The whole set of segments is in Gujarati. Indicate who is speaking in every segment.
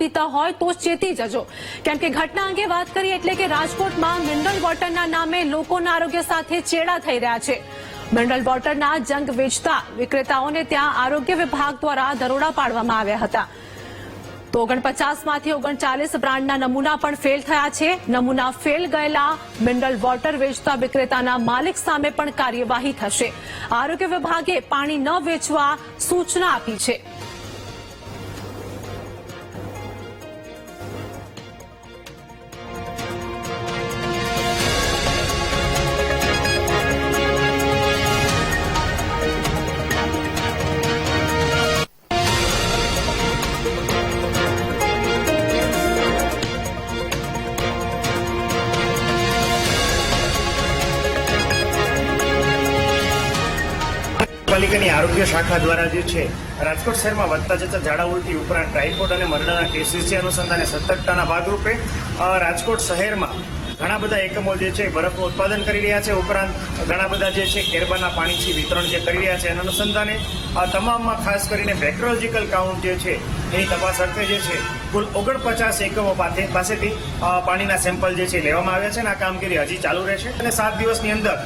Speaker 1: પીતા હોય તો ચેતી જજો. કેમ કે ઘટના અંગે વાત કરીએ એટલે કે રાજકોટમાં મિનરલ વોટરના નામે લોકોના આરોગ્ય સાથે ચેડા થઈ રહ્યા છે. મિનરલ વોટરના જંગ વેચતા વિક્રેતાઓને ત્યાં આરોગ્ય વિભાગ દ્વારા દરોડા પાડવામાં આવ્યા હતા. તો ઓગણપચાસમાંથી ઓગણચાલીસ બ્રાન્ડના નમૂના પણ ફેલ થયા છે. નમૂના ફેલ ગયેલા મિનરલ વોટર વેચતા વિક્રેતાના માલિક સામે પણ કાર્યવાહી થશે. આરોગ્ય વિભાગે પાણી ન વેચવા સૂચના આપી છે.
Speaker 2: પાલિકાની આરોગ્ય શાખા દ્વારા જે છે, રાજકોટ શહેરમાં વધતા જતા ઝાડા ઉલટી ઉપરાંત ટ્રાઇફોડ અને મરડાના કેસીસ અનુસંધાને સતર્કતાના ભાગરૂપે રાજકોટ શહેરમાં ઘણા બધા એકમો જે છે, બરફનું ઉત્પાદન કરી રહ્યા છે, ઉપરાંત ઘણા બધા જે છે, કેરબાના પાણીથી વિતરણ જે કરી રહ્યા છે, એના અનુસંધાને આ તમામમાં ખાસ કરીને બેક્રોલોજીકલ કાઉન્ટ જે છે, એની તપાસ અર્થે જે છે, કુલ ઓગણપચાસ એકમો પાસે, પાસેથી પાણીના સેમ્પલ જે છે, લેવામાં આવ્યા છે અને આ કામગીરી હજી ચાલુ રહેશે. અને સાત દિવસની અંદર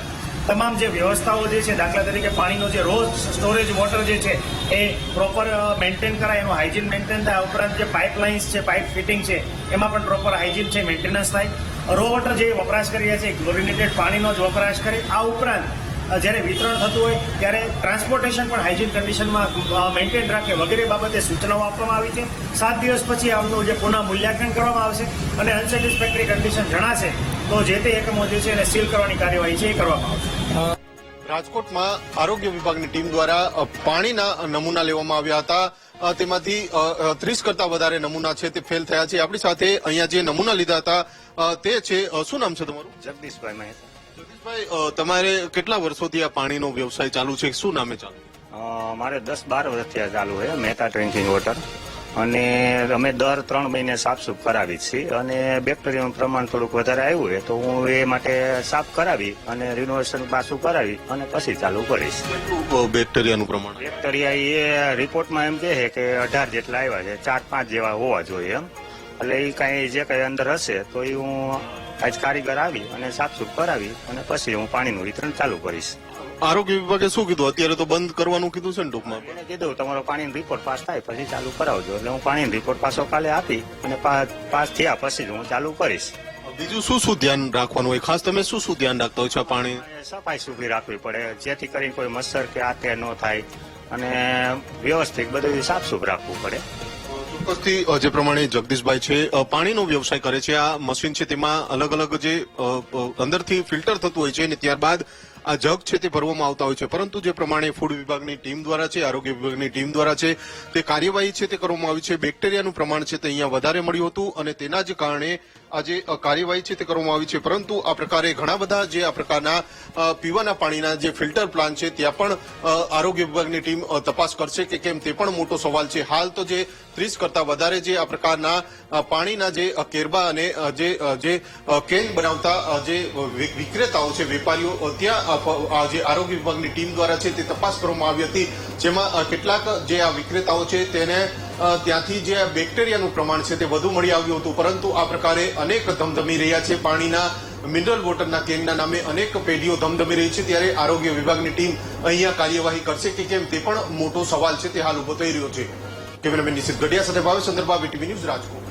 Speaker 2: તમામ જે વ્યવસ્થાઓ જે છે, દાખલા તરીકે પાણીનો જે રોજ સ્ટોરેજ વોટર જે છે, એ પ્રોપર મેન્ટેન કરાય. એનું હાઇજીન મેન્ટેન થાય. ઉપરાંત જે પાઇપલાઇન્સ છે પાઇપ ફિટિંગ છે, એમાં પણ પ્રોપર હાઇજીન છે મેન્ટેનન્સ થાય. રો વોટર જે વપરાશ કરી રહ્યા છે ક્લોરિનેટેડ પાણીનો જ વપરાશ કરે. આ ઉપરાંત જ્યારે વિતરણ થતું હોય, ત્યારે ટ્રાન્સપોર્ટેશન પણ હાઇજીન કન્ડિશનમાં મેન્ટેન રાખે વગેરે બાબતે સૂચનાઓ આપવામાં આવી છે. સાત દિવસ પછી આમનું જે પુનઃ મૂલ્યાંકન કરવામાં આવશે અને અનસેટિસ્ફેક્ટરી કન્ડિશન જણાશે, તો જે તે એકમો જે છે, એને સીલ કરવાની કાર્યવાહી છે, એ કરવામાં આવશે.
Speaker 3: રાજકોટમાં આરોગ્ય વિભાગની ટીમ દ્વારા પાણીના નમૂના લેવામાં આવ્યા હતા. તેમાંથી ત્રીસ કરતા વધારે નમૂના છે તે ફેલ થયા છે. આપણી સાથે અહીંયા જે નમૂના લીધા હતા તે છે. શું નામ છે તમારું?
Speaker 2: જગદીશભાઈ મહેતા.
Speaker 3: જગદીશભાઈ તમારે કેટલા વર્ષોથી આ પાણીનો વ્યવસાય ચાલુ છે? શું નામે ચાલુ?
Speaker 4: મારે દસ બાર વર્ષથી ચાલુ છે. Mehta drinking water. અને અમે દર ત્રણ મહિને સાફસૂફ કરાવી જ છીએ અને બેક્ટેરિયાનું પ્રમાણ થોડુંક વધારે આવ્યું હોય તો હું એ માટે સાફ કરાવી અને રિનોવેશન પાછું કરાવી અને પછી ચાલુ કરીશ.
Speaker 3: બેક્ટેરિયાનું પ્રમાણ?
Speaker 4: બેક્ટેરિયા એ રિપોર્ટમાં એમ કહે છે કે અઢાર જેટલા આવ્યા છે ચાર પાંચ જેવા હોવા જોઈએ એમ. એટલે એ કાંઈ જે કાંઈ અંદર હશે તો એ હું આજ કારીગર આવી અને સાફસૂફ કરાવી અને પછી હું પાણીનું વિતરણ ચાલુ કરીશ.
Speaker 3: આરોગ્ય વિભાગે શું કીધું? અત્યારે તો બંધ કરવાનું કીધું છે ને ટૂંકમાં
Speaker 4: એને કીધું તમારો પાણીનો રિપોર્ટ પાસ થાય પછી ચાલુ કરાવજો. એટલે હું પાણીનો રિપોર્ટ પાછો કાલે આપી અને પાસ થયા પછી હું ચાલુ કરીશ.
Speaker 3: બીજું શું શું ધ્યાન રાખવાનું હોય? ખાસ તમે શું શું ધ્યાન રાખતા હોય છો પાણી?
Speaker 4: સફાઈ સુખી રાખવી પડે જેથી કરીને કોઈ મચ્છર કે આ તે ન થાય અને વ્યવસ્થિત બધું સાફસૂફ રાખવું પડે.
Speaker 3: ચોક્કસથી જે પ્રમાણે જગદીશભાઈ છે પાણીનો વ્યવસાય કરે છે. આ મશીન છે તેમાં અલગ અલગ જે અંદરથી ફિલ્ટર થતું હોય છે અને ત્યારબાદ આ જગ છે તે ભરવામાં આવતા હોય છે. પરંતુ જે પ્રમાણે ફૂડ વિભાગની ટીમ દ્વારા છે, આરોગ્ય વિભાગની ટીમ દ્વારા છે, તે કાર્યવાહી છે તે કરવામાં આવી છે. બેક્ટેરિયાનું પ્રમાણ છે તે અહીંયા વધારે મળ્યું હતું અને તેના જ કારણે આ જે કાર્યવાહી છે તે કરવામાં આવી છે. પરંતુ આ પ્રકારે ઘણા બધા જે આ પ્રકારના પીવાના પાણીના જે ફિલ્ટર પ્લાન્ટ છે, ત્યાં પણ આરોગ્ય વિભાગની ટીમ તપાસ કરશે કે કેમ તે પણ મોટો સવાલ છે. હાલ તો જે ત્રીસ કરતા વધારે જે આ પ્રકારના પાણીના જે કેરબા અને જે જે કેન બનાવતા જે વિક્રેતાઓ છે, વેપારીઓ, ત્યાં જે આરોગ્ય વિભાગની ટીમ દ્વારા છે તે તપાસ કરવામાં આવી હતી, જેમાં કેટલાક જે આ વિક્રેતાઓ છે તેને ત્યાંથી જે બેક્ટેરિયાનું પ્રમાણ છે તે વધુ મળી આવ્યું હતું. પરંતુ આ પ્રકારે અનેક ધમધમી રહ્યા છે. પાણીના, મિનરલ વોટરના કેનના નામે અનેક પેઢીઓ ધમધમી રહી છે. ત્યારે આરોગ્ય વિભાગની ટીમ અહીંયા કાર્યવાહી કરશે કે કેમ તે પણ મોટો સવાલ છે તે હાલ ઊભો થઈ રહ્યો છે. કેમેરામેન નિશિત ગઢિયા સાથે ભાવેશ ચંદ્રબાબુ ટીવી ન્યૂઝ રાજકોટ.